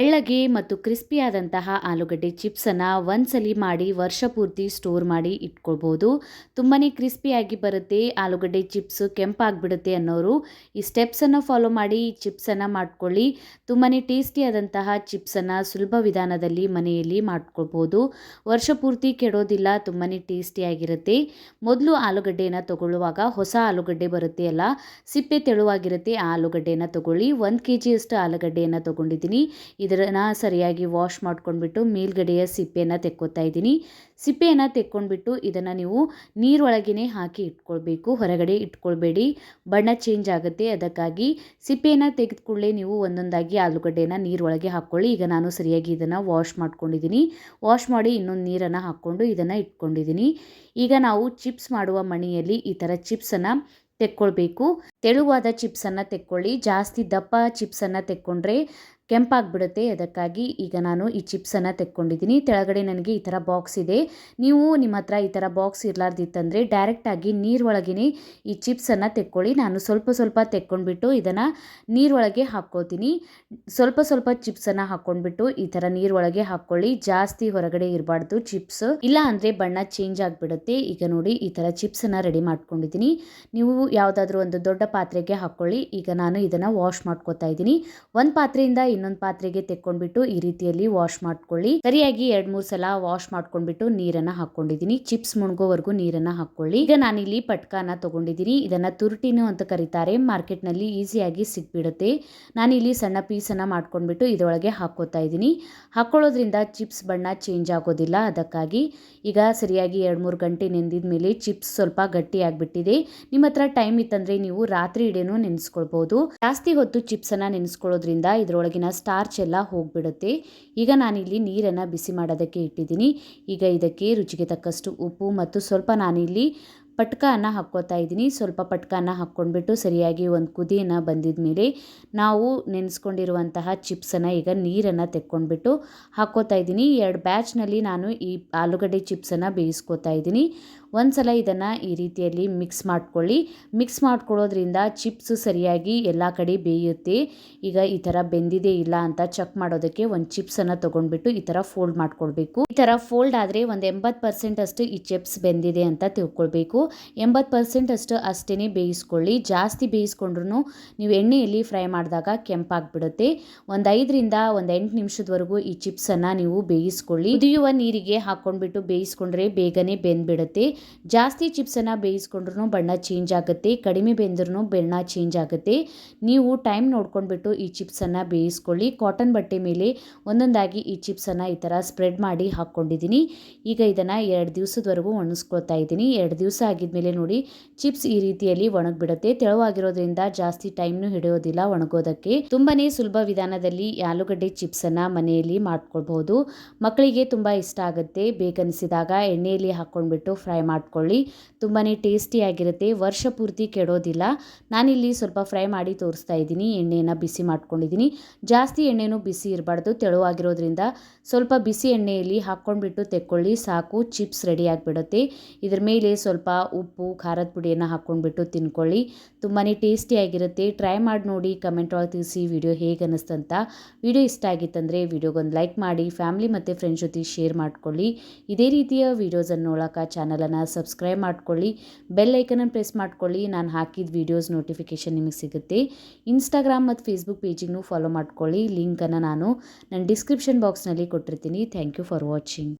ತೆಳ್ಳಗೆ ಮತ್ತು ಕ್ರಿಸ್ಪಿಯಾದಂತಹ ಆಲೂಗಡ್ಡೆ ಚಿಪ್ಸನ್ನು ಒಂದ್ಸಲಿ ಮಾಡಿ ವರ್ಷ ಪೂರ್ತಿ ಸ್ಟೋರ್ ಮಾಡಿ ಇಟ್ಕೊಳ್ಬೋದು. ತುಂಬಾ ಕ್ರಿಸ್ಪಿಯಾಗಿ ಬರುತ್ತೆ, ಆಲೂಗಡ್ಡೆ ಚಿಪ್ಸ್ ಕೆಂಪಾಗಿಬಿಡುತ್ತೆ ಅನ್ನೋರು. ಈ ಸ್ಟೆಪ್ಸನ್ನು ಫಾಲೋ ಮಾಡಿ ಈ ಚಿಪ್ಸನ್ನು ಮಾಡ್ಕೊಳ್ಳಿ. ತುಂಬಾ ಟೇಸ್ಟಿಯಾದಂತಹ ಚಿಪ್ಸನ್ನು ಸುಲಭ ವಿಧಾನದಲ್ಲಿ ಮನೆಯಲ್ಲಿ ಮಾಡ್ಕೊಳ್ಬೋದು. ವರ್ಷ ಪೂರ್ತಿ ಕೆಡೋದಿಲ್ಲ ತುಂಬಾ ಟೇಸ್ಟಿಯಾಗಿರುತ್ತೆ. ಮೊದಲು ಆಲೂಗಡ್ಡೆಯನ್ನು ತಗೊಳ್ಳುವಾಗ ಹೊಸ ಆಲೂಗಡ್ಡೆ ಬರುತ್ತೆ ಅಲ್ಲ? ಸಿಪ್ಪೆ ತೆಳುವಾಗಿರುತ್ತೆ, ಆ ಆಲೂಗಡ್ಡೆಯನ್ನು ತಗೊಳ್ಳಿ. ಒಂದು ಕೆ ಜಿಯಷ್ಟು ಆಲೂಗಡ್ಡೆಯನ್ನು ತೊಗೊಂಡಿದ್ದೀನಿ. ಇದನ್ನು ಸರಿಯಾಗಿ ವಾಶ್ ಮಾಡ್ಕೊಂಡ್ಬಿಟ್ಟು ಮೇಲ್ಗಡೆಯ ಸಿಪ್ಪೆಯನ್ನು ತೆಕ್ಕೋತಾ ಇದ್ದೀನಿ. ಸಿಪ್ಪೆಯನ್ನು ತೆಕ್ಕೊಂಡ್ಬಿಟ್ಟು ಇದನ್ನು ನೀವು ನೀರೊಳಗೇ ಹಾಕಿ ಇಟ್ಕೊಳ್ಬೇಕು. ಹೊರಗಡೆ ಇಟ್ಕೊಳ್ಬೇಡಿ. ಬಣ್ಣ ಚೇಂಜ್ ಆಗುತ್ತೆ. ಅದಕ್ಕಾಗಿ ಸಿಪ್ಪೆಯನ್ನು ತೆಗೆದ ಕೂಡಲೇ ನೀವು ಒಂದೊಂದಾಗಿ ಆಲೂಗಡ್ಡೆಯನ್ನು ನೀರೊಳಗೆ ಹಾಕ್ಕೊಳ್ಳಿ ಈಗ ನಾನು ಸರಿಯಾಗಿ ಇದನ್ನು ವಾಶ್ ಮಾಡ್ಕೊಂಡಿದ್ದೀನಿ. ವಾಶ್ ಮಾಡಿ ಇನ್ನೊಂದು ನೀರನ್ನು ಹಾಕ್ಕೊಂಡು ಇದನ್ನು ಇಟ್ಕೊಂಡಿದ್ದೀನಿ. ಈಗ ನಾವು ಚಿಪ್ಸ್ ಮಾಡುವ ಮಣಿಯಲ್ಲಿ ಈ ಥರ ಚಿಪ್ಸನ್ನು ತೆಕ್ಕೊಳ್ಬೇಕು. ತೆಳುವಾದ ಚಿಪ್ಸನ್ನು ತೆಕ್ಕೊಳ್ಳಿ. ಜಾಸ್ತಿ ದಪ್ಪ ಚಿಪ್ಸನ್ನು ತೆಕ್ಕೊಂಡ್ರೆ ಕೆಂಪಾಗಿಬಿಡುತ್ತೆ. ಅದಕ್ಕಾಗಿ ಈಗ ನಾನು ಈ ಚಿಪ್ಸನ್ನು ತೆಕ್ಕೊಂಡಿದ್ದೀನಿ. ಕೆಳಗಡೆ ನನಗೆ ಈ ಥರ ಬಾಕ್ಸ್ ಇದೆ. ನೀವು ನಿಮ್ಮ ಹತ್ರ ಈ ಥರ ಬಾಕ್ಸ್ ಇರಲಾರ್ದಿತ್ತಂದರೆ ಡೈರೆಕ್ಟಾಗಿ ನೀರೊಳಗೇ ಈ ಚಿಪ್ಸನ್ನು ತೆಕ್ಕೊಳ್ಳಿ. ನಾನು ಸ್ವಲ್ಪ ಸ್ವಲ್ಪ ತೆಕ್ಕೊಂಡ್ಬಿಟ್ಟು ಇದನ್ನು ನೀರೊಳಗೆ ಹಾಕ್ಕೋತೀನಿ ಸ್ವಲ್ಪ ಸ್ವಲ್ಪ ಚಿಪ್ಸನ್ನು ಹಾಕ್ಕೊಂಡ್ಬಿಟ್ಟು ಈ ಥರ ನೀರೊಳಗೆ ಹಾಕ್ಕೊಳ್ಳಿ. ಜಾಸ್ತಿ ಹೊರಗಡೆ ಇರಬಾರ್ದು ಚಿಪ್ಸ್. ಇಲ್ಲ ಅಂದರೆ ಬಣ್ಣ ಚೇಂಜ್ ಆಗಿಬಿಡುತ್ತೆ. ಈಗ ನೋಡಿ ಈ ಥರ ಚಿಪ್ಸನ್ನು ರೆಡಿ ಮಾಡ್ಕೊಂಡಿದ್ದೀನಿ. ನೀವು ಯಾವುದಾದ್ರೂ ಒಂದು ದೊಡ್ಡ ಪಾತ್ರೆಗೆ ಹಾಕ್ಕೊಳ್ಳಿ. ಈಗ ನಾನು ಇದನ್ನು ವಾಶ್ ಮಾಡ್ಕೋತಾ ಇದ್ದೀನಿ. ಒಂದು ಪಾತ್ರೆಯಿಂದ ಇನ್ನೊಂದು ಪಾತ್ರೆಗೆ ತೆಕ್ಕೊಂಡ್ಬಿಟ್ಟು ಈ ರೀತಿಯಲ್ಲಿ ವಾಶ್ ಮಾಡ್ಕೊಳ್ಳಿ. ಸರಿಯಾಗಿ ಎರಡ್ ಮೂರ್ ಸಲ ವಾಶ್ ಮಾಡ್ಕೊಂಡ್ಬಿಟ್ಟು ನೀರನ್ನ ಹಾಕೊಂಡಿದ್ದೀನಿ ಚಿಪ್ಸ್ ಮುಣಗೋವರೆಗೂ ನೀರನ್ನ ಹಾಕೊಳ್ಳಿ ಈಗ ನಾನಿಲ್ಲಿ ಪಟ್ಕಾನ ತಗೊಂಡಿದ್ದೀನಿ. ಇದನ್ನ ತುರುಟಿನೂ ಅಂತ ಕರೀತಾರೆ. ಮಾರ್ಕೆಟ್ನಲ್ಲಿ ಈಸಿಯಾಗಿ ಸಿಕ್ಬಿಡುತ್ತೆ ನಾನಿಲ್ಲಿ ಸಣ್ಣ ಪೀಸನ್ನ ಮಾಡ್ಕೊಂಡ್ಬಿಟ್ಟು ಇದರೊಳಗೆ ಹಾಕೋತಾ ಇದ್ದೀನಿ. ಹಾಕೊಳ್ಳೋದ್ರಿಂದ ಚಿಪ್ಸ್ ಬಣ್ಣ ಚೇಂಜ್ ಆಗೋದಿಲ್ಲ. ಅದಕ್ಕಾಗಿ ಈಗ ಸರಿಯಾಗಿ ಎರಡು ಮೂರು ಗಂಟೆ ನೆಂದಿದ ಮೇಲೆ ಚಿಪ್ಸ್ ಸ್ವಲ್ಪ ಗಟ್ಟಿ ಆಗ್ಬಿಟ್ಟಿದೆ. ನಿಮ್ಮ ಹತ್ರ ಟೈಮ್ ಇತ್ತಂದ್ರೆ ನೀವು ರಾತ್ರಿ ಇಡೇನು ನೆನೆಸ್ಕೊಳ್ಬಹುದು ಜಾಸ್ತಿ ಹೊತ್ತು ಚಿಪ್ಸ್ ಅನ್ನ ನೆನೆಸ್ಕೊಳ್ಳೋದ್ರಿಂದ ಇದರೊಳಗಿನ ಸ್ಟಾರ್ಚ್ ಎಲ್ಲ ಹೋಗಿಬಿಡುತ್ತೆ. ಈಗ ನಾನಿಲ್ಲಿ ನೀರನ್ನು ಬಿಸಿ ಮಾಡೋದಕ್ಕೆ ಇಟ್ಟಿದ್ದೀನಿ. ಈಗ ಇದಕ್ಕೆ ರುಚಿಗೆ ತಕ್ಕಷ್ಟು ಉಪ್ಪು ಮತ್ತು ಸ್ವಲ್ಪ ನಾನಿಲ್ಲಿ ಪಟ್ಕನ ಹಾಕ್ಕೋತಾ ಇದ್ದೀನಿ. ಸ್ವಲ್ಪ ಪಟ್ಕನ ಹಾಕ್ಕೊಂಡ್ಬಿಟ್ಟು ಸರಿಯಾಗಿ ಒಂದು ಕುದಿಯನ್ನು ಬಂದಿದ ಮೇಲೆ ನಾವು ನೆನೆಸ್ಕೊಂಡಿರುವಂತಹ ಚಿಪ್ಸನ್ನು ಈಗ ನೀರನ್ನು ತೆಕ್ಕೊಂಡ್ಬಿಟ್ಟು ಹಾಕ್ಕೋತಾ ಇದ್ದೀನಿ. ಎರಡು ಬ್ಯಾಚ್ನಲ್ಲಿ ನಾನು ಈ ಆಲೂಗಡ್ಡೆ ಚಿಪ್ಸನ್ನು ಬೇಯಿಸ್ಕೋತಾ ಇದ್ದೀನಿ. ಒಂದು ಸಲ ಇದನ್ನು ಈ ರೀತಿಯಲ್ಲಿ ಮಿಕ್ಸ್ ಮಾಡ್ಕೊಳ್ಳಿ. ಮಿಕ್ಸ್ ಮಾಡ್ಕೊಳ್ಳೋದ್ರಿಂದ ಚಿಪ್ಸ್ ಸರಿಯಾಗಿ ಎಲ್ಲ ಕಡೆ ಬೇಯುತ್ತೆ. ಈಗ ಈ ಥರ ಬೆಂದಿದೆ ಇಲ್ಲ ಅಂತ ಚೆಕ್ ಮಾಡೋದಕ್ಕೆ ಒಂದು ಚಿಪ್ಸನ್ನು ತೊಗೊಂಡ್ಬಿಟ್ಟು ಈ ಥರ ಫೋಲ್ಡ್ ಮಾಡ್ಕೊಳ್ಬೇಕು. ಈ ಥರ ಫೋಲ್ಡ್ ಆದರೆ ಒಂದು ಎಂಬತ್ತು ಪರ್ಸೆಂಟ್ ಅಷ್ಟು ಈ ಚಿಪ್ಸ್ ಬೆಂದಿದೆ ಅಂತ ತಿಳ್ಕೊಳ್ಬೇಕು. ಎಂಬತ್ತು ಪರ್ಸೆಂಟ್ ಅಷ್ಟು ಅಷ್ಟೇ ಬೇಯಿಸ್ಕೊಳ್ಳಿ. ಜಾಸ್ತಿ ಬೇಯಿಸ್ಕೊಂಡ್ರೂ ನೀವು ಎಣ್ಣೆಯಲ್ಲಿ ಫ್ರೈ ಮಾಡಿದಾಗ ಕೆಂಪಾಗ್ಬಿಡುತ್ತೆ. ಒಂದು ಐದರಿಂದ ಒಂದು ಎಂಟು ನಿಮಿಷದವರೆಗೂ ಈ ಚಿಪ್ಸನ್ನು ನೀವು ಬೇಯಿಸ್ಕೊಳ್ಳಿ. ಕುದಿಯುವ ನೀರಿಗೆ ಹಾಕ್ಕೊಂಡ್ಬಿಟ್ಟು ಬೇಯಿಸ್ಕೊಂಡ್ರೆ ಬೇಗನೆ ಬೆಂದ್ಬಿಡುತ್ತೆ. ಜಾಸ್ತಿ ಚಿಪ್ಸನ್ನು ಬೇಯಿಸ್ಕೊಂಡ್ರೂ ಬಣ್ಣ ಚೇಂಜ್ ಆಗುತ್ತೆ. ಕಡಿಮೆ ಬೆಂದ್ರೂ ಬಣ್ಣ ಚೇಂಜ್ ಆಗುತ್ತೆ. ನೀವು ಟೈಮ್ ನೋಡ್ಕೊಂಡ್ಬಿಟ್ಟು ಈ ಚಿಪ್ಸನ್ನು ಬೇಯಿಸ್ಕೊಳ್ಳಿ. ಕಾಟನ್ ಬಟ್ಟೆ ಮೇಲೆ ಒಂದೊಂದಾಗಿ ಈ ಚಿಪ್ಸನ್ನು ಈ ಥರ ಸ್ಪ್ರೆಡ್ ಮಾಡಿ ಹಾಕ್ಕೊಂಡಿದ್ದೀನಿ. ಈಗ ಇದನ್ನು ಎರಡು ದಿವಸದವರೆಗೂ ಒಣಗಿಸ್ಕೊಳ್ತಾ ಇದ್ದೀನಿ. ಎರಡು ದಿವಸ ಆಗಿದ್ಮೇಲೆ ನೋಡಿ, ಚಿಪ್ಸ್ ಈ ರೀತಿಯಲ್ಲಿ ಒಣಗಿಬಿಡುತ್ತೆ. ತೆಳುವಾಗಿರೋದ್ರಿಂದ ಜಾಸ್ತಿ ಟೈಮ್ನು ಹಿಡಿಯೋದಿಲ್ಲ ಒಣಗೋದಕ್ಕೆ. ತುಂಬಾನೇ ಸುಲಭ ವಿಧಾನದಲ್ಲಿ ಆಲೂಗಡ್ಡೆ ಚಿಪ್ಸನ್ನು ಮನೆಯಲ್ಲಿ ಮಾಡ್ಕೊಳ್ಬಹುದು ಮಕ್ಕಳಿಗೆ ತುಂಬ ಇಷ್ಟ ಆಗುತ್ತೆ. ಬೇಕನ್ನಿಸಿದಾಗ ಎಣ್ಣೆಯಲ್ಲಿ ಹಾಕ್ಕೊಂಡ್ಬಿಟ್ಟು ಫ್ರೈ ಮಾಡ್ಕೊಳ್ಳಿ. ತುಂಬಾ ಟೇಸ್ಟಿಯಾಗಿರುತ್ತೆ ವರ್ಷ ಪೂರ್ತಿ ಕೆಡೋದಿಲ್ಲ. ನಾನಿಲ್ಲಿ ಸ್ವಲ್ಪ ಫ್ರೈ ಮಾಡಿ ತೋರಿಸ್ತಾ ಇದ್ದೀನಿ. ಎಣ್ಣೆಯನ್ನು ಬಿಸಿ ಮಾಡ್ಕೊಂಡಿದ್ದೀನಿ. ಜಾಸ್ತಿ ಎಣ್ಣೆನೂ ಬಿಸಿ ಇರಬಾರ್ದು. ತೆಳುವಾಗಿರೋದ್ರಿಂದ ಸ್ವಲ್ಪ ಬಿಸಿ ಎಣ್ಣೆಯಲ್ಲಿ ಹಾಕ್ಕೊಂಡ್ಬಿಟ್ಟು ತೆಕ್ಕೊಳ್ಳಿ. ಸಾಕು. ಚಿಪ್ಸ್ ರೆಡಿ ಆಗಿಬಿಡುತ್ತೆ. ಇದರ ಮೇಲೆ ಸ್ವಲ್ಪ ಉಪ್ಪು, ಖಾರದ ಪುಡಿಯನ್ನು ಹಾಕ್ಕೊಂಡ್ಬಿಟ್ಟು ತಿನ್ಕೊಳ್ಳಿ. ತುಂಬಾ ಟೇಸ್ಟಿಯಾಗಿರುತ್ತೆ ಟ್ರೈ ಮಾಡಿ ನೋಡಿ ಕಮೆಂಟ್ ಒಳಗೆ ತಿಳಿಸಿ ವಿಡಿಯೋ ಹೇಗೆ ಅನ್ನಿಸ್ತಂತ ವಿಡಿಯೋ ಇಷ್ಟ ಆಗಿತ್ತಂದರೆ ವಿಡಿಯೋಗೊಂದು ಲೈಕ್ ಮಾಡಿ ಫ್ಯಾಮಿಲಿ ಮತ್ತು ಫ್ರೆಂಡ್ಸ್ ಜೊತೆ ಶೇರ್ ಮಾಡ್ಕೊಳ್ಳಿ. ಇದೇ ರೀತಿಯ ವೀಡಿಯೋಸನ್ನು ನೋಡೋಕೆ ಚಾನಲನ್ನು ಸಬ್ಸ್ಕ್ರೈಬ್ ಮಾಡ್ಕೊಳ್ಳಿ. ಬೆಲ್ ಐಕನನ್ನು ಪ್ರೆಸ್ ಮಾಡ್ಕೊಳ್ಳಿ. ನಾನು ಹಾಕಿದ ವೀಡಿಯೋಸ್ ನೋಟಿಫಿಕೇಷನ್ ನಿಮಗೆ ಸಿಗುತ್ತೆ. ಇನ್ಸ್ಟಾಗ್ರಾಮ್ ಮತ್ತು ಫೇಸ್ಬುಕ್ ಪೇಜಿಗೂ ಫಾಲೋ ಮಾಡ್ಕೊಳ್ಳಿ. ಲಿಂಕನ್ನು ನಾನು ನನ್ನ ಡಿಸ್ಕ್ರಿಪ್ಷನ್ ಬಾಕ್ಸ್ನಲ್ಲಿ ಕೊಟ್ಟಿರ್ತೀನಿ. Thank you for watching